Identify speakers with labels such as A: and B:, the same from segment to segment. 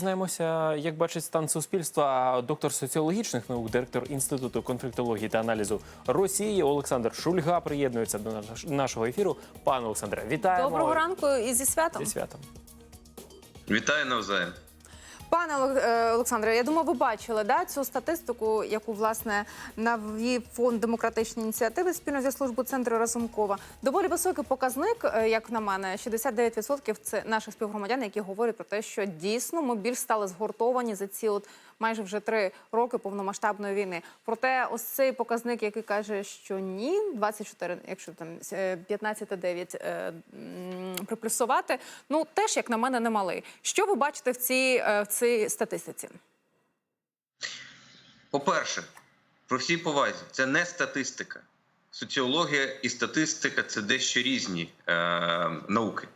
A: Знаємося, як бачить стан суспільства доктор соціологічних наук, директор інституту конфліктології та аналізу Росії Олександр Шульга приєднується до наш- нашого ефіру. Пане Олександре, вітаємо
B: Доброго ранку і зі святом.
A: зі святом.
C: Вітаю навзаєм.
B: Пане е, Олександре, я думаю, ви бачили да, цю статистику, яку власне навів фонд демократичні ініціативи спільно зі службою центру Разумкова. Доволі високий показник, е, як на мене, 69% це наших співгромадян, які говорять про те, що дійсно ми більш стали згуртовані за ці от майже вже три роки повномасштабної війни. Проте, ось цей показник, який каже, що ні, 24, якщо там е, 15,9 е, приплюсувати, ну теж як на мене немалий. Що ви бачите в цій, е, в цій статистиці?
C: По-перше, про всій повазі, це не статистика. Соціологія і статистика це дещо різні е, науки.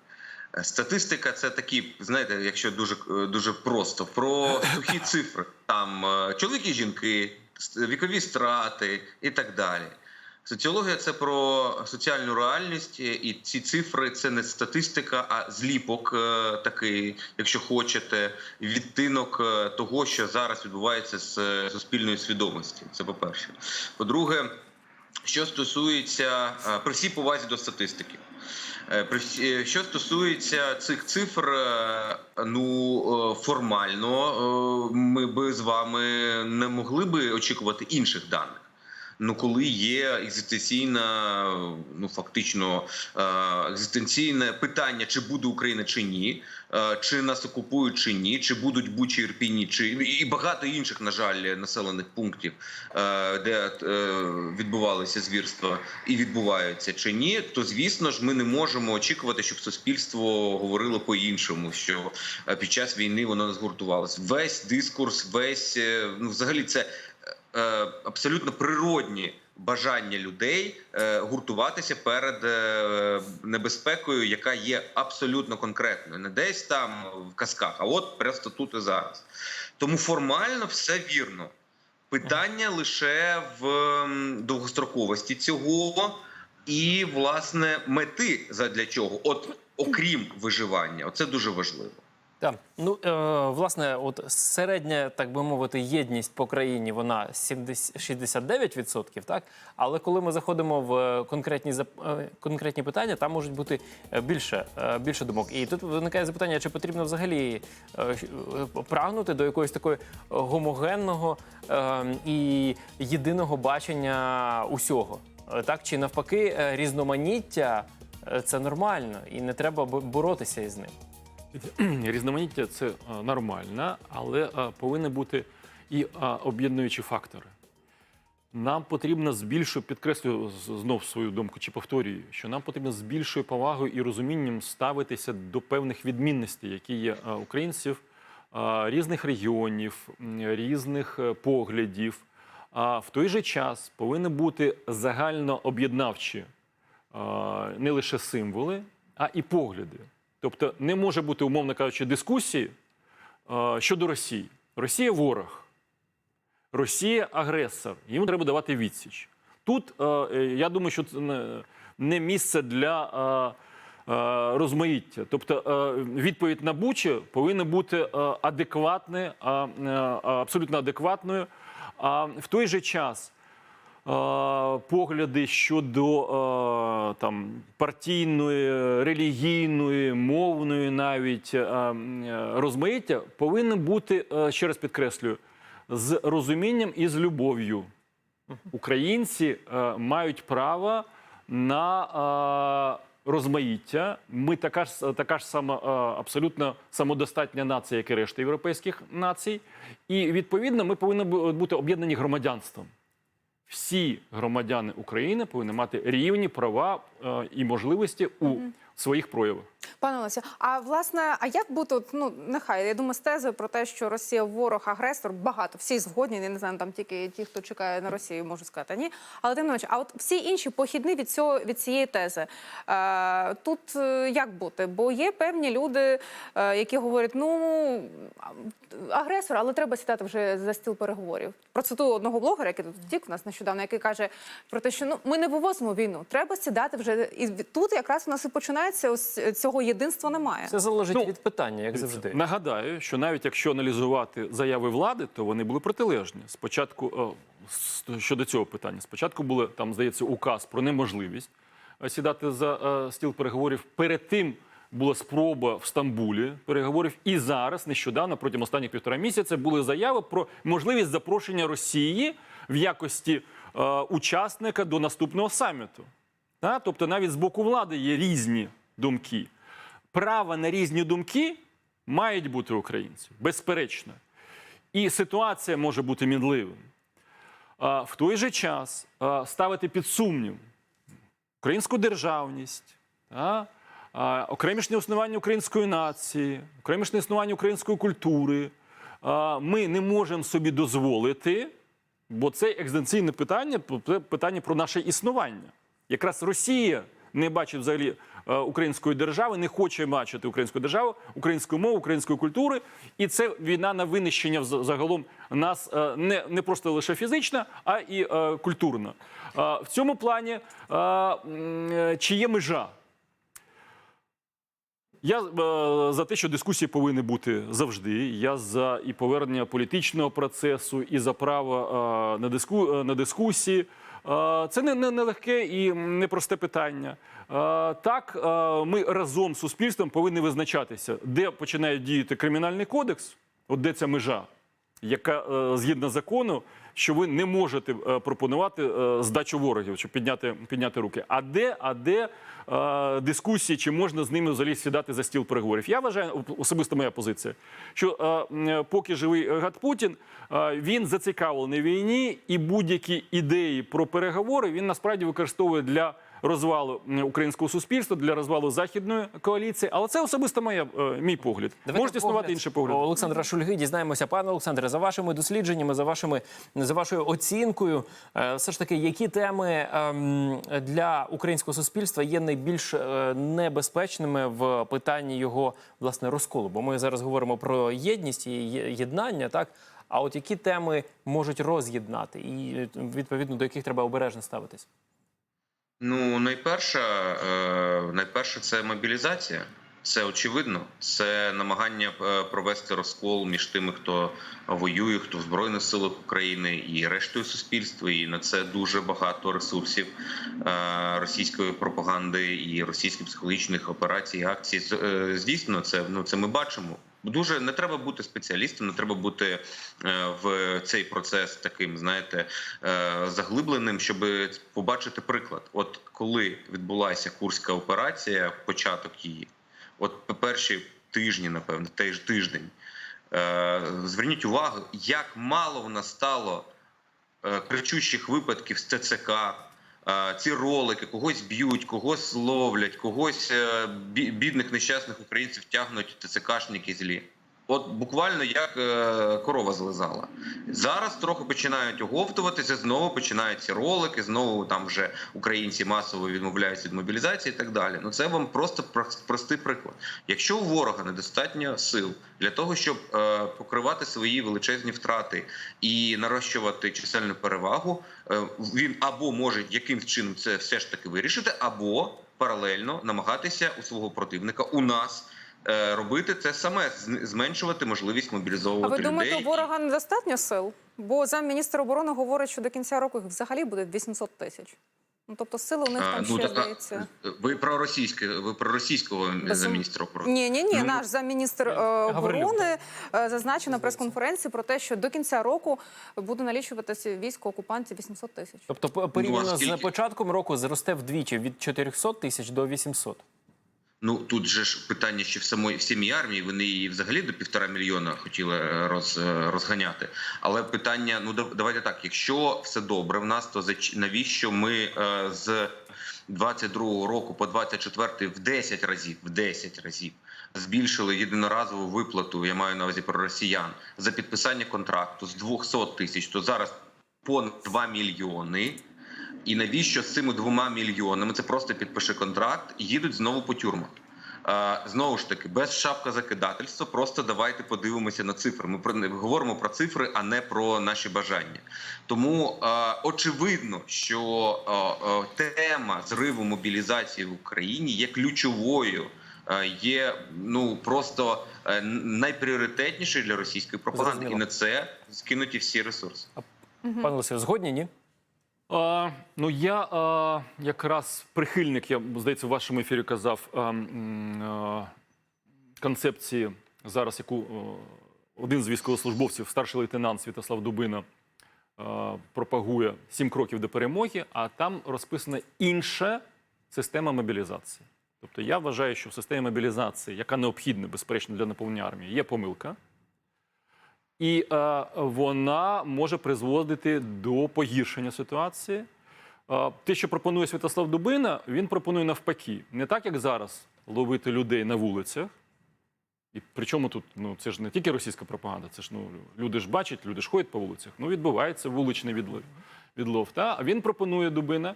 C: Статистика це такі, знаєте, якщо дуже, е, дуже просто, про сухі цифри. Там е, чоловіки, жінки, вікові страти і так далі. Соціологія це про соціальну реальність, і ці цифри це не статистика, а зліпок е, такий, якщо хочете, відтинок того, що зараз відбувається з суспільної свідомості. Це по-перше. По-друге, що стосується при всій повазі до статистики. Е, е, що стосується цих цифр, е, ну формально ми би з вами не могли би очікувати інших даних. Ну, коли є екзистенційна, ну фактично е, екзистенційне питання, чи буде Україна чи ні, е, чи нас окупують чи ні, чи будуть Бучі, Ірпіні, чи і багато інших, на жаль, населених пунктів, е, де відбувалися звірства і відбуваються чи ні, то звісно ж ми не можемо очікувати, щоб суспільство говорило по-іншому, що під час війни воно не згуртувалося. Весь дискурс, весь ну взагалі це абсолютно природні бажання людей е, гуртуватися перед е, небезпекою, яка є абсолютно конкретною, не десь там в казках, а от просто тут і зараз. Тому формально все вірно. Питання лише в довгостроковості цього і власне мети задля чого, от окрім виживання, оце дуже важливо.
A: Так, ну е, власне, от середня, так би мовити, єдність по країні вона 70, 69%, так? Але коли ми заходимо в е, конкретні е, конкретні питання, там можуть бути е, більше, більше думок. І тут виникає запитання, чи потрібно взагалі прагнути до якогось такого гомогенного е, і єдиного бачення усього. Так чи навпаки, різноманіття це нормально, і не треба бо- боротися із ним.
D: Різноманіття це е, нормально, але е, повинні бути і е, об'єднуючі фактори. Нам потрібно з більшою, підкреслюю знов свою думку чи повторюю, що нам потрібно з більшою повагою і розумінням ставитися до певних відмінностей, які є українців різних регіонів, різних поглядів. А в той же час повинні бути загально об'єднавчі не лише символи, а і погляди. Тобто не може бути, умовно кажучи, дискусії е, щодо Росії. Росія ворог, Росія агресор. Їм треба давати відсіч. Тут е, я думаю, що це не- місце для е, розмаїття. Тобто відповідь на Бучі повинна бути адекватною, абсолютно адекватною. А в той же час погляди щодо там партійної, релігійної, мовної навіть розмаїття повинні бути, ще раз підкреслюю, з розумінням і з любов'ю. Українці мають право на розмаїття. Ми така ж така ж сама абсолютно самодостатня нація, як і решта європейських націй. І відповідно ми повинні бути об'єднані громадянством. Всі громадяни України повинні мати рівні права е, і можливості у своїх проявах.
B: Пане Олесю, а власне, а як бути, ну нехай я думаю, з тезою про те, що Росія ворог, агресор, багато всі згодні. Я не знаю, там тільки ті, хто чекає на Росію, можу сказати ні. Але тим не менше, а от всі інші похідні від цього від цієї тези. Е, тут е, як бути? Бо є певні люди, е, які говорять, ну агресор, але треба сідати вже за стіл переговорів. Процитую одного блогера, який тут втік в нас нещодавно, який каже про те, що ну ми не вивозимо війну. Треба сідати вже і тут якраз у нас і починається ось цього цього єдинства немає.
A: Це залежить
D: Ну,
A: від питання, як завжди.
D: Нагадаю, що навіть якщо аналізувати заяви влади, то вони були протилежні. Спочатку е, щодо цього питання, спочатку були там, здається, указ про неможливість е, сідати за е, стіл переговорів. Перед тим була спроба в Стамбулі переговорів. І зараз, нещодавно, протягом останніх півтора місяця, були заяви про можливість запрошення Росії в якості е, учасника до наступного саміту. Та? Тобто навіть з боку влади є різні думки. Право на різні думки мають бути українці, безперечно. І ситуація може бути мінливим. В той же час ставити під сумнів українську державність, та, окремішнє існування української нації, окремішнє існування української культури. Ми не можемо собі дозволити, бо це екзистенційне питання, питання про наше існування. Якраз Росія не бачить взагалі е, української держави, не хоче бачити українську державу, українську мову, української культури. І це війна на винищення загалом нас е, не, не просто лише фізична, а і е, культурна. В цьому плані чи є межа? Я за те, що дискусії повинні бути завжди. Я за і повернення політичного процесу, і за право на, диску, на дискусії. Е, це не, не, легке і непросте питання. Е, так, е, ми разом з суспільством повинні визначатися, де починає діяти кримінальний кодекс, от де ця межа, яка е, згідно закону, що ви не можете е, пропонувати е, здачу ворогів, щоб підняти, підняти руки. А де, а де дискусії, чи можна з ними взагалі сідати за стіл переговорів? Я вважаю, особисто моя позиція, що поки живий гад Путін, він зацікавлений війні, і будь-які ідеї про переговори він насправді використовує для. Розвалу українського суспільства для розвалу західної коаліції, але це особисто моя е, мій погляд.
A: Давайте
D: Можуть існувати інші погляди.
A: Олександра Шульги дізнаємося. Пане Олександре, за вашими дослідженнями, за вашими за вашою оцінкою, е, все ж таки, які теми ем, для українського суспільства є найбільш е, небезпечними в питанні його власне розколу? Бо ми зараз говоримо про єдність і єднання, так. А от які теми можуть роз'єднати, і відповідно до яких треба обережно ставитись?
C: Ну, найперше, е, найперше, це мобілізація. Це очевидно. Це намагання е, провести розкол між тими, хто воює, хто в збройних силах України і рештою суспільства. І на це дуже багато ресурсів е, російської пропаганди і російських психологічних операцій, акцій. Е, Здійснено це. Ну це ми бачимо. Дуже не треба бути спеціалістом, не треба бути е, в цей процес таким, знаєте, е, заглибленим, щоб побачити приклад. От коли відбулася курська операція, початок її, от перші тижні, напевно, теж тиждень. е, Зверніть увагу, як мало в нас стало кричущих випадків з ТЦК. Ці ролики когось б'ють, когось ловлять, когось е, бідних нещасних українців тягнуть ТЦКшники злі. От буквально як е, корова злизала. Зараз трохи починають оговтуватися, знову починаються ролики, знову там вже українці масово відмовляються від мобілізації і так далі. Ну це вам просто простий приклад. Якщо у ворога недостатньо сил для того, щоб е, покривати свої величезні втрати і нарощувати чисельну перевагу, е, він або може якимсь чином це все ж таки вирішити, або паралельно намагатися у свого противника у нас. Е, Робити це саме зменшувати можливість мобілізовувати.
B: А ви думаєте,
C: людей.
B: у ворога недостатньо сил? Бо замміністр оборони говорить, що до кінця року їх взагалі буде 800 тисяч. Ну тобто сили у них
C: А,
B: там
C: ну,
B: ще
C: так, а,
B: здається.
C: ви про російське, ви про російського
B: Безум-
C: замміністра оборони.
B: Ні, ні, ні.
C: Ну,
B: Наш замміністр е, оборони е, зазначив на прес-конференції про те, що до кінця року буде налічуватися військо окупантів 800 тисяч.
A: Тобто, порівняно
C: Ну,
A: з початком року зросте вдвічі від 400 тисяч до 800.
C: Ну тут же ж питання ще в самої в самій армії. Вони її взагалі до півтора мільйона хотіли е, роз, е, розганяти. Але питання: ну дав- давайте так. Якщо все добре в нас, то навіщо ми е, з 22-го року по 24-й в 10 разів в 10 разів збільшили єдиноразову виплату? Я маю на увазі про росіян за підписання контракту з 200 тисяч, то зараз понад 2 мільйони. І навіщо з цими двома мільйонами це просто підпиши контракт їдуть знову по тюрмах. Знову ж таки, без шапка закидательства. Просто давайте подивимося на цифри. Ми про говоримо про цифри, а не про наші бажання. Тому очевидно, що тема зриву мобілізації в Україні є ключовою є ну просто е, найпріоритетнішою для російської пропаганди,
A: Зрозуміло.
C: і на це скинуті всі ресурси.
A: Пане Олексію, згодні, ні?
D: А, ну я а, якраз прихильник, я здається, в вашому ефірі казав а, а, концепції зараз, яку о, один з військовослужбовців, старший лейтенант Святослав Дубина, а, пропагує сім кроків до перемоги, а там розписана інша система мобілізації. Тобто я вважаю, що в системі мобілізації, яка необхідна, безперечно, для наповнення армії, є помилка. І е, вона може призводити до погіршення ситуації. Е, те, що пропонує Святослав Дубина, він пропонує навпаки, не так, як зараз, ловити людей на вулицях. І причому тут ну, це ж не тільки російська пропаганда, це ж ну, люди ж бачать, люди ж ходять по вулицях. Ну, відбувається вуличний відлов. відлов та? А він пропонує Дубина,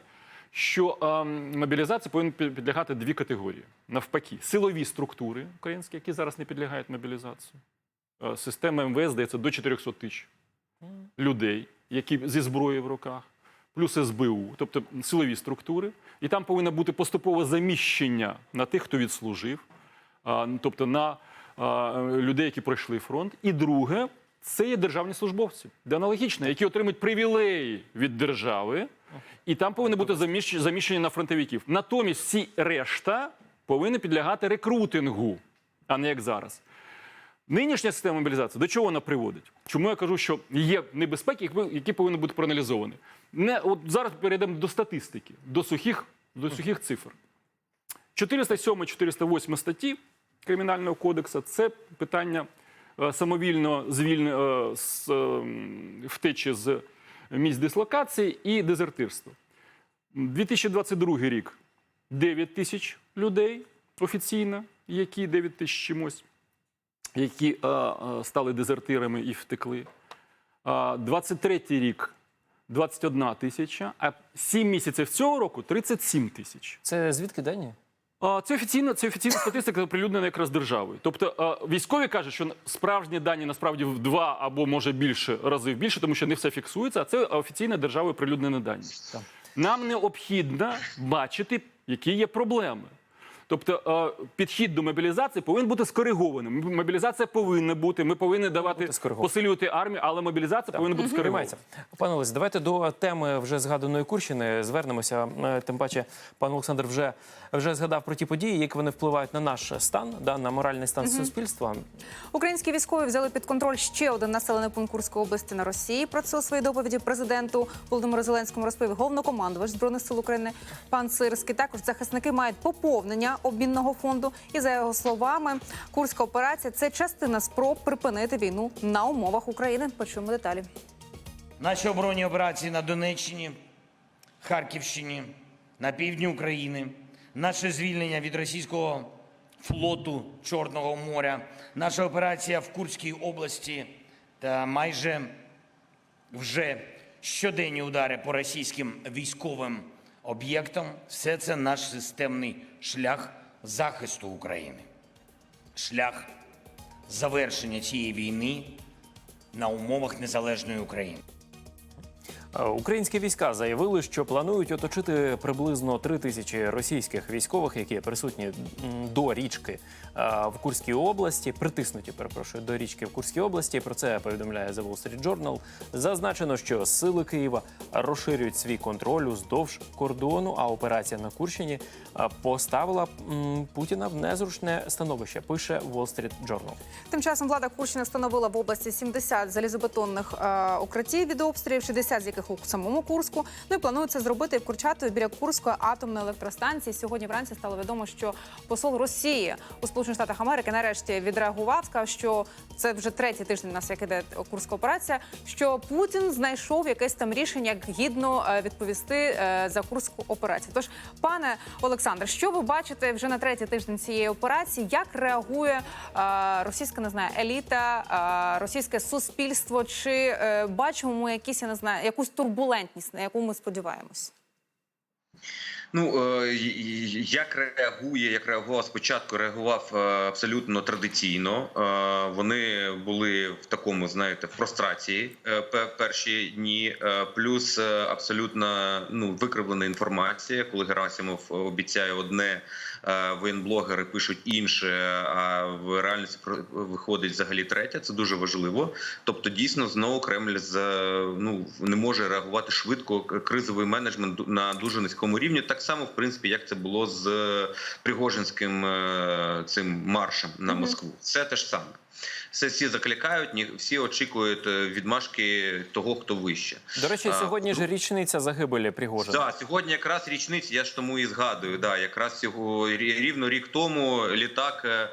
D: що е, мобілізації повинні підлягати дві категорії. Навпаки, силові структури українські, які зараз не підлягають мобілізації. Е, Система МВС здається до 400 тисяч людей, які зі зброєю в руках, плюс СБУ, тобто силові структури. І там повинно бути поступове заміщення на тих, хто відслужив, тобто на людей, які пройшли фронт. І друге, це є державні службовці, де аналогічно, які отримують привілеї від держави, і там повинно бути заміщ- заміщення на фронтовиків. Натомість всі решта повинні підлягати рекрутингу, а не як зараз. Нинішня система мобілізації до чого вона приводить? Чому я кажу, що є небезпеки, які- повинні бути проаналізовані? Не от зараз перейдемо до статистики, до сухих, до сухих цифр. 407-408 статті Кримінального кодексу це питання е, самовільно звільнення з е, втечі з місць дислокації і дезертирства. 2022 рік 9 тисяч людей офіційно, які 9 тисяч чимось які е, е, стали дезертирами і втекли. А 23-й рік 21 тисяча, а 7 місяців цього року 37 тисяч.
A: Це звідки дані?
D: Це офіційна, це офіційна статистика, оприлюднена якраз державою. Тобто військові кажуть, що справжні дані насправді в два або може більше разів більше, тому що не все фіксується, а це офіційна державою оприлюднені дані. Нам необхідно бачити, які є проблеми. Тобто е, підхід до мобілізації повинен бути скоригованим. Мобілізація повинна бути. Ми повинні давати посилювати армію, але мобілізація повинна бути скоригована.
A: Приймається. Пане Олесь, давайте до теми вже згаданої Курщини звернемося. Е, Тим паче, пан Олександр вже, вже згадав про ті події, як вони впливають на наш стан, да, на моральний стан суспільства.
B: Українські військові взяли під контроль ще один населений пункт Курської області на Росії. Про це у своїй доповіді президенту Володимиру Зеленському розповів головнокомандувач збройних сил України пан Сирський. Також захисники мають поповнення обмінного фонду. І за його словами, курська операція це частина спроб припинити війну на умовах України. Почуємо деталі.
E: Наші оборонні операції на Донеччині, Харківщині, на півдні України, наше звільнення від російського флоту Чорного моря, наша операція в Курській області та майже вже щоденні удари по російським військовим об'єктам все це наш системний шлях захисту України, шлях завершення цієї війни на умовах незалежної України.
A: Е, Українські війська заявили, що планують оточити приблизно три тисячі російських військових, які присутні до річки е, в Курській області, притиснуті, перепрошую, до річки в Курській області. Про це повідомляє The Wall Street Journal. Зазначено, що сили Києва розширюють свій контроль уздовж кордону. А операція на Курщині е, поставила Путіна в незручне становище. Пише Wall Street Journal.
B: Тим часом влада Курщини встановила в області 70 залізобетонних укриттів від обстрілів, 60 з яких у самому Курську. Ну і планують це зробити Курчатові біля Курської атомної електростанції. Сьогодні вранці стало відомо, що посол Росії у Сполучених Штатах Америки нарешті відреагував. Сказав, що це вже третій тиждень у нас як іде курська операція. Що Путін знайшов якесь там рішення, як гідно е, відповісти е, за курську операцію. Тож, пане Олександре, що ви бачите вже на третій тиждень цієї операції? Як реагує е, російська не знаю, еліта, російське суспільство? Чи бачимо ми якісь я не знаю, якусь турбулентність, на яку ми сподіваємось?
C: Ну е, як реагує, як реагував спочатку, реагував е, абсолютно традиційно. Е, Вони були в такому, знаєте, в прострації перші дні, плюс абсолютно ну викривлена інформація, коли Герасимов обіцяє одне, воєнблогери пишуть інше, а в реальності виходить взагалі третє. Це дуже важливо. Тобто, дійсно, знову Кремль з ну не може реагувати швидко. Кризовий менеджмент на дуже низькому рівні. Так само, в принципі, як це було з Пригожинським е, цим маршем на Москву. Це те ж саме. Все всі закликають, ні- всі очікують е, відмашки того, хто вище.
A: До речі,
C: А,
A: сьогодні ж річниця загибелі Пригожина.
C: Да, сьогодні якраз річниця, я ж тому і згадую. Да, якраз цього рівно рік тому літак е,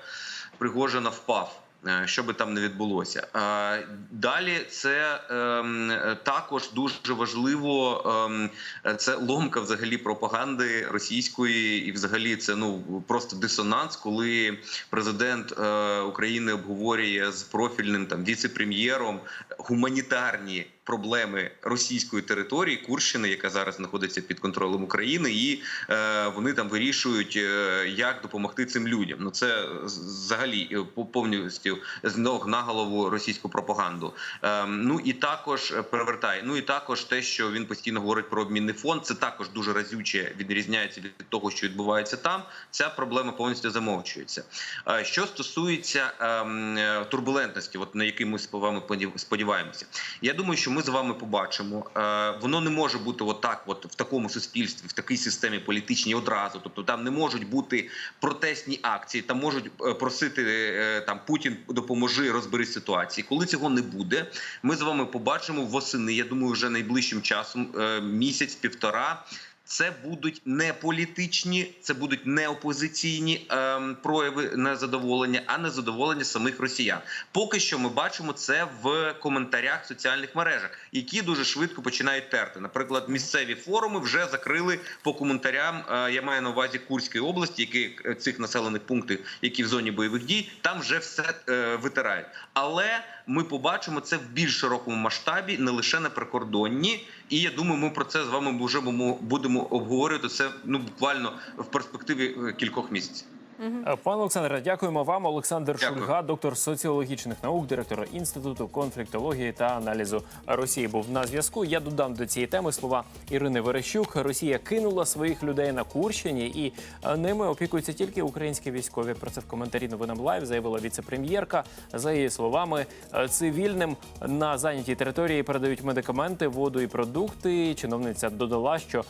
C: Пригожина впав. Е, Що би там не відбулося, Е, далі це ем, також дуже важливо. ем, Це ломка взагалі пропаганди російської, і взагалі це ну просто дисонанс, коли президент е, України обговорює з профільним там віце-прем'єром гуманітарні проблеми російської території Курщини, яка зараз знаходиться під контролем України, і е, вони там вирішують, е, як допомогти цим людям. Ну це взагалі е, по- повністю з ног на голову російську пропаганду. Е, ну і також е, перевертає. Ну і також те, що він постійно говорить про обмінний фонд, це також дуже разюче відрізняється від того, що відбувається там. Ця проблема повністю замовчується. Е, Що стосується ем, е, турбулентності, от на який ми з вами сподіваємося, я думаю, що ми з вами побачимо. Е, Воно не може бути отак, от в такому суспільстві, в такій системі політичній одразу. Тобто там не можуть бути протестні акції, там можуть е, просити е, там Путін допоможи розбери ситуації. Коли цього не буде, ми з вами побачимо восени. Я думаю, вже найближчим часом е, місяць півтора. Це будуть не політичні, це будуть не опозиційні ем, прояви незадоволення, а незадоволення самих росіян. Поки що ми бачимо це в коментарях в соціальних мережах, які дуже швидко починають терти. Наприклад, місцеві форуми вже закрили по коментарям. е, я маю на увазі Курської області, які е, цих населених пунктів, які в зоні бойових дій, там вже все е, витирають. Але ми побачимо це в більш широкому масштабі, не лише на прикордонні. І я думаю, ми про це з вами вже будемо- будемо обговорювати це ну буквально в перспективі е, кількох місяців.
A: Е, Пане Олександре, дякуємо вам. Олександр
C: Дякую.
A: Шульга, доктор соціологічних наук, директор інституту конфліктології та аналізу Росії, був на зв'язку. Я додам до цієї теми слова Ірини Верещук. Росія кинула своїх людей на Курщині, і е, ними опікуються тільки українські військові. Про це в коментарі новинам лайв заявила віце-прем'єрка. За її словами, е, цивільним на зайнятій території передають медикаменти, воду і продукти. Чиновниця додала, що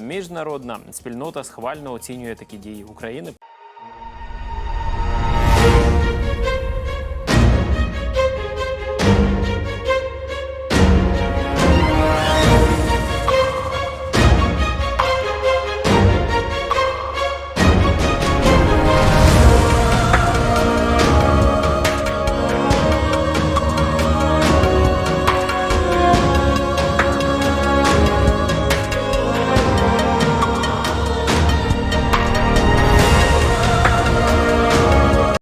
A: міжнародна спільнота схвально оцінює такі дії України.